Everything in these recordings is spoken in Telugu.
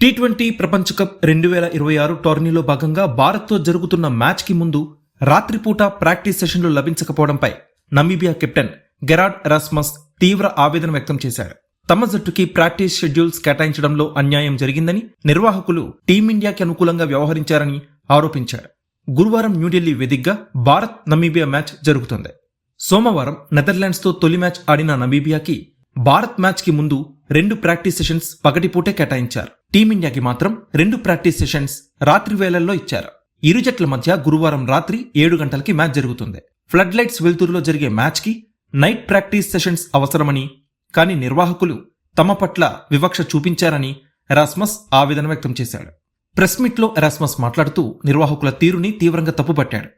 టీ ట్వంటీ ప్రపంచ కప్ రెండు వేల ఇరవై ఆరు టోర్నీలో భాగంగా భారత్తో జరుగుతున్న మ్యాచ్కి ముందు రాత్రిపూట ప్రాక్టీస్ సెషన్లు లభించకపోవడంపై నమీబియా కెప్టెన్ గెరాడ్ రాస్మస్ తీవ్ర ఆవేదన వ్యక్తం చేశారు. తమ జట్టుకి ప్రాక్టీస్ షెడ్యూల్స్ కేటాయించడంలో అన్యాయం జరిగిందని నిర్వాహకులు టీమిండియాకి అనుకూలంగా వ్యవహరించారని ఆరోపించారు. గురువారం న్యూఢిల్లీ వేదికగా భారత్ నమీబియా మ్యాచ్ జరుగుతుంది. సోమవారం నెదర్లాండ్స్తో తొలి మ్యాచ్ ఆడిన నమీబియాకి భారత్ మ్యాచ్కి ముందు రెండు ప్రాక్టీస్ సెషన్స్ పగటిపూటే కేటాయించారు. టీమిండియాకి మాత్రం రెండు ప్రాక్టీస్ సెషన్స్ రాత్రి వేళల్లో ఇచ్చారు. ఇరు జట్ల మధ్య గురువారం రాత్రి ఏడు గంటలకి మ్యాచ్ జరుగుతుంది. ఫ్లడ్ లైట్స్ వెలుతురులో జరిగే మ్యాచ్కి నైట్ ప్రాక్టీస్ సెషన్స్ అవసరమని కానీ నిర్వాహకులు తమ పట్ల వివక్ష చూపించారని ఎరాస్మస్ ఆవేదన వ్యక్తం చేశాడు. ప్రెస్ మీట్లో ఎరాస్మస్ మాట్లాడుతూ నిర్వాహకుల తీరుని తీవ్రంగా తప్పుపట్టాడు.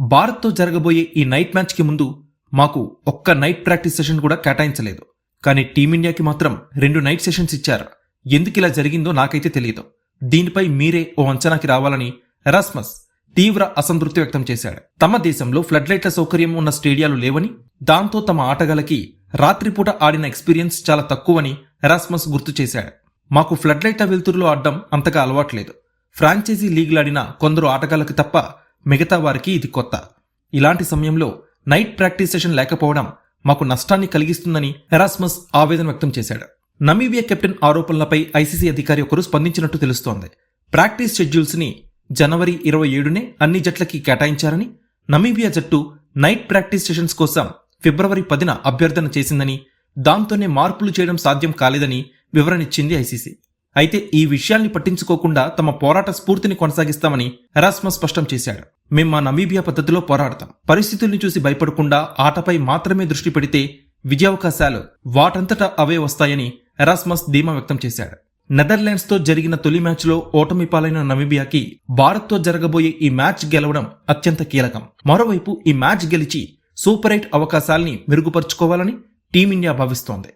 భారత్తో జరగబోయే ఈ నైట్ మ్యాచ్కి ముందు మాకు ఒక్క నైట్ ప్రాక్టీస్ సెషన్ కూడా కేటాయించలేదు. కానీ టీమిండియాకి మాత్రం రెండు నైట్ సెషన్స్ ఇచ్చారు. ఎందుకు ఇలా జరిగిందో నాకైతే తెలియదు. దీనిపై మీరే ఓ అంచనాకి రావాలని ఎరాస్మస్ తీవ్ర అసంతృప్తి వ్యక్తం చేశాడు. తమ దేశంలో ఫ్లడ్ లైట్ల సౌకర్యం ఉన్న స్టేడియాలు లేవని దాంతో తమ ఆటగాళ్ళకి రాత్రిపూట ఆడిన ఎక్స్పీరియన్స్ చాలా తక్కువని ఎరాస్మస్ గుర్తు చేశాడు. మాకు ఫ్లడ్ లైట్ల వెలుతురులో ఆడడం అంతగా అలవాట్లేదు. ఫ్రాంచైజీ లీగ్లాడిన కొందరు ఆటగాళ్ళకి తప్ప మిగతా వారికి ఇది కొత్త. ఇలాంటి సమయంలో నైట్ ప్రాక్టీస్ సెషన్ లేకపోవడం మాకు నష్టాన్ని కలిగిస్తుందని ఎరాస్మస్ ఆవేదన వ్యక్తం చేశాడు. నమీబియా కెప్టెన్ ఆరోపణలపై ఐసీసీ అధికారి ఒకరు స్పందించినట్టు తెలుస్తోంది. ప్రాక్టీస్ షెడ్యూల్స్ని జనవరి ఇరవై ఏడునే అన్ని జట్లకి కేటాయించారని నమీబియా జట్టు నైట్ ప్రాక్టీస్ సెషన్స్ కోసం ఫిబ్రవరి పదిన అభ్యర్థన చేసిందని దాంతోనే మార్పులు చేయడం సాధ్యం కాలేదని వివరణిచ్చింది ఐసీసీ. అయితే ఈ విషయాల్ని పట్టించుకోకుండా తమ పోరాట స్ఫూర్తిని కొనసాగిస్తామని ఎరాస్మస్ స్పష్టం చేశాడు. మేం మా నమీబియా పద్ధతిలో పోరాడతాం. పరిస్థితుల్ని చూసి భయపడకుండా ఆటపై మాత్రమే దృష్టి పెడితే విజయావకాశాలు వాటంతటా అవే వస్తాయని ఎరాస్మస్ ధీమా వ్యక్తం చేశాడు. నెదర్లాండ్స్తో జరిగిన తొలి మ్యాచ్లో ఓటమి పాలైన నమీబియాకి భారత్తో జరగబోయే ఈ మ్యాచ్ గెలవడం అత్యంత కీలకం. మరోవైపు ఈ మ్యాచ్ గెలిచి సూపర్ ఎయిట్ అవకాశాల్ని మెరుగుపరుచుకోవాలని టీమిండియా భావిస్తోంది.